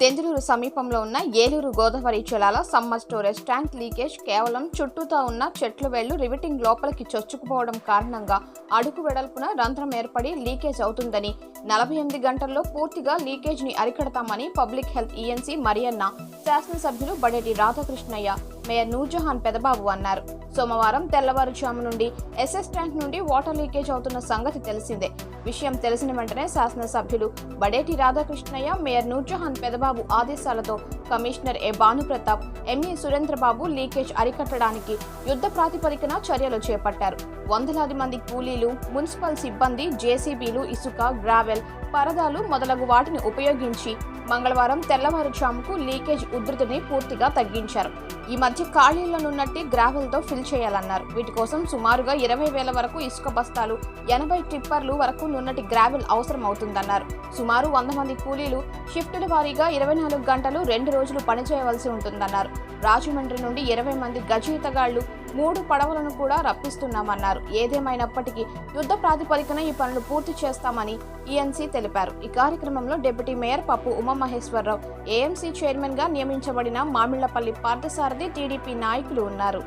దెందులూరు సమీపంలో ఉన్న ఏలూరు గోదావరి జలాల సమ్మర్ స్టోరేజ్ ట్యాంక్ లీకేజ్ కేవలం చుట్టూతో ఉన్న చెట్లు వేళ్ళు రివిటింగ్ లోపలికి చొచ్చుకుపోవడం కారణంగా అడుగు వెడల్పున రంధ్రం ఏర్పడి లీకేజ్ అవుతుందని నలభై ఎనిమిది గంటల్లో పూర్తిగా లీకేజ్ని అరికడతామని పబ్లిక్ హెల్త్ ఈఎన్సీ మరియన్న శాసనసభ్యులు బడేటి రాధాకృష్ణయ్య మేయర్ నూర్జహాన్ పెదబాబు అన్నారు. సోమవారం తెల్లవారుజాము నుండి ఎస్ఎస్ ట్యాంక్ నుండి వాటర్ లీకేజ్ అవుతున్న సంగతి తెలిసిందే. విషయం తెలిసిన వెంటనే శాసనసభ్యులు బడేటి రాధాకృష్ణయ్య మేయర్ నూర్జహాన్ పెదబాబు ఆదేశాలతో commissioner A Bhanupratap ME. Surendrababu leakage అరికట్టడానికి యుద్ధ ప్రాతిపదికన చర్యలు చేపట్టారు. వందలాది మంది కూలీలు మున్సిపల్ సిబ్బంది జేసీబీలు ఇసుక గ్రావెల్ పరదాలు మొదలగు వాటిని ఉపయోగించి మంగళవారం తెల్లవారుజాముకు లీకేజ్ ఉధృతిని పూర్తిగా తగ్గించారు. ఈ మధ్య ఖాళీలనున్నట్టి గ్రావెల్తో ఫిల్ చేయాలన్నారు. వీటి కోసం సుమారుగా ఇరవై వేల వరకు ఇసుక బస్తాలు ఎనభై టిప్పర్లు వరకు నున్నటి గ్రావెల్ అవసరం అవుతుందన్నారు సుమారు వంద మంది కూలీలు షిఫ్టుల వారీగా ఇరవై నాలుగు గంటలు రెండు రోజులు పనిచేయవలసి ఉంటుందన్నారు. రాజమండ్రి నుండి ఇరవై మంది గజయితగాళ్ళు మూడు పడవలను కూడా రప్పిస్తున్నామన్నారు. ఏదేమైనప్పటికీ యుద్ధ ప్రాతిపదికన ఈ పనులు పూర్తి చేస్తామని ఈఎన్సీ తెలిపారు. ఈ కార్యక్రమంలో డిప్యూటీ మేయర్ పప్పు ఉమామహేశ్వరరావు ఏఎంసీ చైర్మన్గా నియమించబడిన మామిళ్ళపల్లి పార్థసారథి టీడీపీ నాయకులు ఉన్నారు.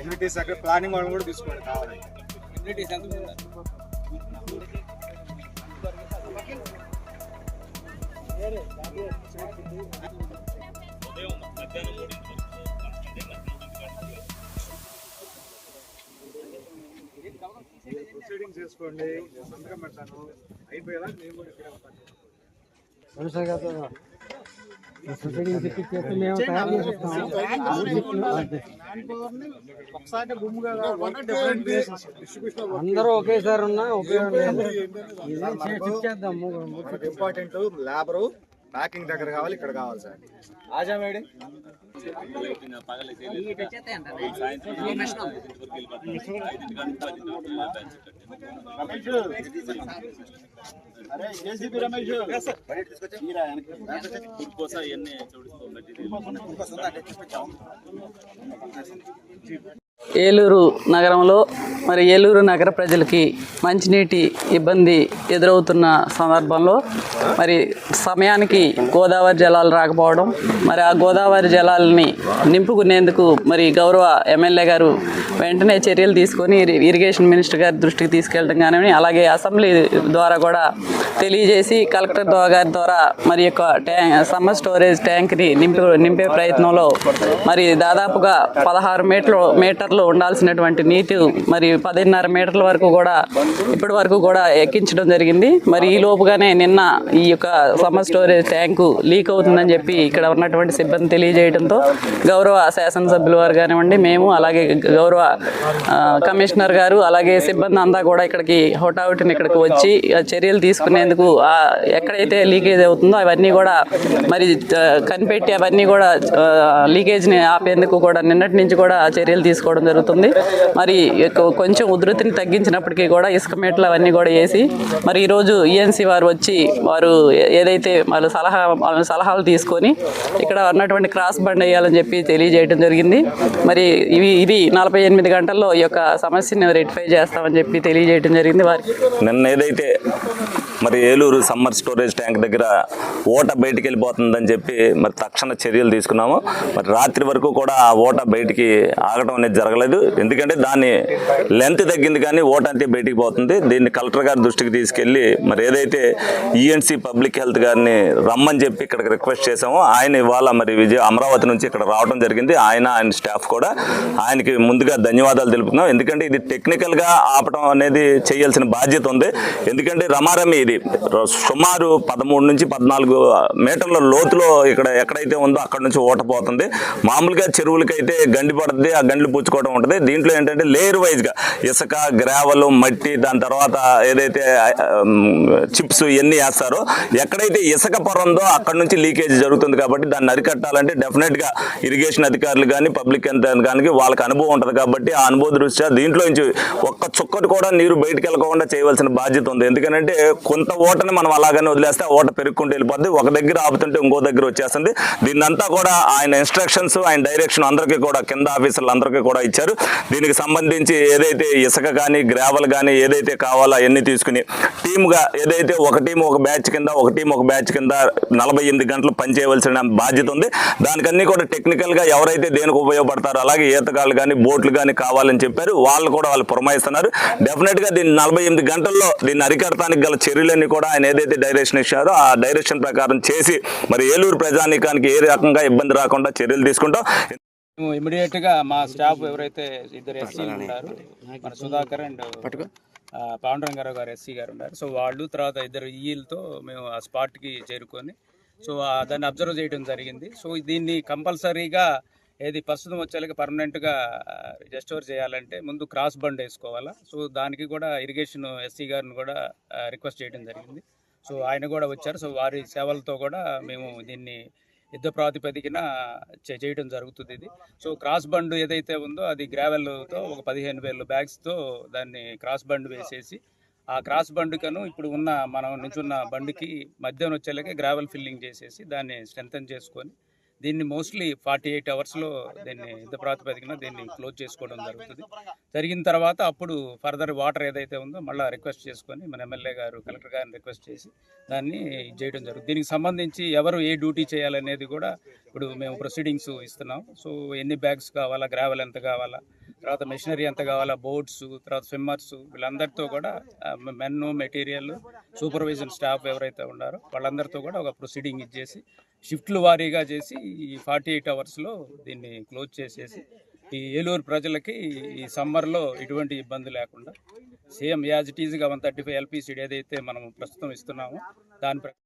ఇమ్యూనిటీ సెక్రటరీ ప్లానింగ్ వాళ్ళని కూడా తీసుకోండి కావాలి. ప్రొసీడింగ్ చేసుకోండి నేను సంతకం పెడతాను. అయిపోయేలా నేను కూడా ఇక్కడే ఉంటాను. ఒకసారి గుమ్ముగా అందరూ ఒకేసారి ఉన్నా ఉపయోగం ఇంపార్టెంట్ లేబరు ప్యాకింగ్ దగ్గర కావాలి ఇక్కడ కావాలి సార్. ఆజా మేడం. అరే ఏసీపీ రమేష్? ఏలూరు నగరంలో మరి ఏలూరు నగర ప్రజలకి మంచినీటి ఇబ్బంది ఎదురవుతున్న సందర్భంలో మరి సమయానికి గోదావరి జలాలు రాకపోవడం మరి ఆ గోదావరి జలాలని నింపుకునేందుకు మరి గౌరవ ఎమ్మెల్యే గారు వెంటనే చర్యలు తీసుకొని ఇరిగేషన్ మినిస్టర్ గారి దృష్టికి తీసుకెళ్ళడం కానీ అలాగే అసెంబ్లీ ద్వారా కూడా తెలియజేసి కలెక్టర్ ద్వారా గారి ద్వారా మరి యొక్క ట్యాంక్ సమ్మర్ స్టోరేజ్ ట్యాంక్ని నింపే నింపే ప్రయత్నంలో మరి దాదాపుగా పదహారు మీటర్లు మీటర్లు ఉండాల్సినటువంటి నీటి మరి పదిన్నర మీటర్ల వరకు కూడా ఇప్పటి వరకు కూడా ఎక్కించడం జరిగింది. మరి ఈ లోపుగానే నిన్న ఈ యొక్క సమ్మర్ స్టోరేజ్ ట్యాంకు లీక్ అవుతుందని చెప్పి ఇక్కడ ఉన్నటువంటి సిబ్బంది తెలియజేయడంతో గౌరవ శాసనసభ్యుల వారు కానివ్వండి మేము అలాగే గౌరవ కమిషనర్ గారు అలాగే సిబ్బంది అంతా కూడా ఇక్కడికి హోటాహుటిని ఇక్కడికి వచ్చి ఆ చర్యలు తీసుకునేందుకు ఎక్కడైతే లీకేజ్ అవుతుందో అవన్నీ కూడా మరి కనిపెట్టి అవన్నీ కూడా లీకేజ్ని ఆపేందుకు కూడా నిన్నటి నుంచి కూడా చర్యలు తీసుకోవడం జరుగుతుంది. మరి కొంచెం ఉధృతిని తగ్గించినప్పటికీ కూడా ఇసుక మేటలు అవన్నీ కూడా వేసి మరి ఈరోజు ఈఎన్సీ వారు వచ్చి వారు ఏదైతే వాళ్ళు సలహా వాళ్ళ సలహాలు తీసుకొని ఇక్కడ ఉన్నటువంటి క్రాస్ బండ్ వేయాలని చెప్పి తెలియజేయడం జరిగింది. మరి ఇవి ఇది నలభై ఎనిమిది గంటల్లో ఈ యొక్క సమస్యని రెటిఫై చేస్తామని చెప్పి తెలియజేయడం జరిగింది వారికి. నిన్న ఏదైతే మరి ఏలూరు సమ్మర్ స్టోరేజ్ ట్యాంక్ దగ్గర ఓట బయటికి వెళ్ళిపోతుందని చెప్పి మరి తక్షణ చర్యలు తీసుకున్నాము. మరి రాత్రి వరకు కూడా ఆ ఓట బయటికి ఆగటం అనేది జరగలేదు. ఎందుకంటే దాని లెంత్ తగ్గింది కానీ ఓట అంతే బయటికి పోతుంది. దీన్ని కలెక్టర్ గారి దృష్టికి తీసుకెళ్ళి మరి ఏదైతే ఈఎన్సీ పబ్లిక్ హెల్త్ గారిని రమ్మని చెప్పి ఇక్కడికి రిక్వెస్ట్ చేసామో ఆయన ఇవాళ మరి విజయ అమరావతి నుంచి ఇక్కడ రావడం జరిగింది. ఆయన ఆయన స్టాఫ్ కూడా ఆయనకి ముందుగా ధన్యవాదాలు తెలుపుతున్నాం. ఎందుకంటే ఇది టెక్నికల్గా ఆపడం అనేది చేయాల్సిన బాధ్యత ఉంది. ఎందుకంటే రమారమి ఇది సుమారు పదమూడు నుంచి పద్నాలుగు మీటర్ల లోతులో ఇక్కడ ఎక్కడైతే ఉందో అక్కడ నుంచి ఓటపోతుంది మామూలుగా చెరువులకైతే గండి పడుతుంది ఆ గండ్లు పుచ్చుకోవడం ఉంటుంది. దీంట్లో ఏంటంటే లేయర్ వైజ్గా ఇసుక గ్రావెల్ మట్టి దాని తర్వాత ఏదైతే చిప్స్ ఇవన్నీ వేస్తారో ఎక్కడైతే ఇసుక పొర ఉందో అక్కడ నుంచి లీకేజ్ జరుగుతుంది కాబట్టి దాన్ని అరికట్టాలంటే డెఫినెట్గా ఇరిగేషన్ అధికారులు కానీ పబ్లిక్ ఎంత కానీ వాళ్ళకి అనుభవం ఉంటుంది కాబట్టి ఆ అనుభవ దృష్ట్యా దీంట్లో నుంచి ఒక్క చుక్కటి కూడా నీరు బయటకు వెళ్ళకుండా చేయవలసిన బాధ్యత ఉంది. ఎందుకంటే కొంత ఓటని మనం అలాగనే వదిలేస్తే ఆ ఓట పెరుక్కుంటూ వెళ్ళిపోద్ది. ఒక దగ్గర ఆపుతుంటే ఇంకో దగ్గర వచ్చేస్తుంది. దీన్నంతా కూడా ఆయన ఇన్స్ట్రక్షన్స్ ఆయన డైరెక్షన్ అందరికీ కూడా కింద ఆఫీసర్లు అందరికీ కూడా ఇచ్చారు. దీనికి సంబంధించి ఏదైతే ఇసుక కానీ గ్రావెల్ కానీ ఏదైతే కావాలో అవన్నీ తీసుకుని టీమ్గా ఏదైతే ఒక టీం ఒక బ్యాచ్ కింద ఒక టీం ఒక బ్యాచ్ కింద నలభై ఎనిమిది గంటలు పనిచేయవలసిన బాధ్యత ఉంది. దానికన్నీ కూడా టెక్నికల్గా ఎవరైతే దేనికి ఉపయోగపడతారో అలాగే ఈతకాలు కానీ బోట్లు కానీ కావాలని చెప్పారు. వాళ్ళు కూడా వాళ్ళు పురమాయిస్తున్నారు. డెఫినెట్గా దీన్ని నలభై ఎనిమిది గంటల్లో దీన్ని అరికడటానికి గల చర్యలు చర్యలన్నీ కూడా ఆయన ఏదైతే డైరెక్షన్ ఇచ్చారో ఆ డైరెక్షన్ ప్రకారం చేసి మరి ఏలూరు ప్రజానీకానికి ఏ రకంగా ఇబ్బంది రాకుండా చర్యలు తీసుకుంటాం మేము ఇమీడియట్గా మా స్టాఫ్ ఎవరైతే ఇద్దరు ఎస్సీలు ఉన్నారు మన సుధాకర్ అండ్ పాండురంగారావు గారు ఎస్సీ గారు ఉన్నారు. సో వాళ్ళు తర్వాత ఇద్దరు ఈలతో మేము ఆ స్పాట్కి చేరుకొని సో ఆ దాన్ని అబ్జర్వ్ చేయడం జరిగింది. సో దీన్ని కంపల్సరీగా ఏది ప్రస్తుతం వచ్చేలాగా పర్మనెంట్గా రిజిస్టోర్ చేయాలంటే ముందు క్రాస్ బండ్ వేసుకోవాలా? సో దానికి కూడా ఇరిగేషన్ ఎస్సీ గారిని కూడా రిక్వెస్ట్ చేయడం జరిగింది. సో ఆయన కూడా వచ్చారు. సో వారి సేవలతో కూడా మేము దీన్ని యుద్ధ ప్రాతిపదికన చే- చేయడం జరుగుతుంది ఇది. సో క్రాస్ బండ్ ఏదైతే ఉందో అది గ్రావెల్తో ఒక పదిహేను వేల బ్యాగ్స్తో దాన్ని క్రాస్ బండ్ వేసేసి ఆ క్రాస్ బండుకను ఇప్పుడు ఉన్న మనం నించున్న బండికి మధ్యన వచ్చేలాగే గ్రావెల్ ఫిల్లింగ్ చేసేసి దాన్ని స్ట్రెంథన్ చేసుకొని దీన్ని మోస్ట్లీ ఫార్టీ ఎయిట్ అవర్స్లో దీన్ని యుద్ధ ప్రాతిపదికన దీన్ని క్లోజ్ చేసుకోవడం జరుగుతుంది. జరిగిన తర్వాత అప్పుడు ఫర్దర్ వాటర్ ఏదైతే ఉందో మళ్ళీ రిక్వెస్ట్ చేసుకొని మన ఎమ్మెల్యే గారు కలెక్టర్ గారిని రిక్వెస్ట్ చేసి దాన్ని చేయడం జరుగుతుంది. దీనికి సంబంధించి ఎవరు ఏ డ్యూటీ చేయాలనేది కూడా ఇప్పుడు మేము ప్రొసీడింగ్స్ ఇస్తున్నాం. సో ఎన్ని బ్యాగ్స్ కావాలా గ్రావెల్ ఎంత కావాలా తర్వాత మెషినరీ ఎంత కావాలా బోట్స్ తర్వాత స్విమ్మర్స్ వీళ్ళందరితో కూడా మెన్ను మెటీరియల్ సూపర్విజన్ స్టాఫ్ ఎవరైతే ఉన్నారో వాళ్ళందరితో కూడా ఒక ప్రొసీడింగ్ ఇచ్చేసి షిఫ్ట్లు వారీగా చేసి ఈ ఫార్టీ ఎయిట్ అవర్స్లో దీన్ని క్లోజ్ చేసేసి ఈ ఏలూరు ప్రజలకి ఈ సమ్మర్లో ఎటువంటి ఇబ్బంది లేకుండా సేమ్ యాజ్ ఇట్ ఈజ్గా వన్ థర్టీ ఫైవ్ ఎల్పిసిడి ఏదైతే మనం ప్రస్తుతం ఇస్తున్నామో దాని ప్రకారం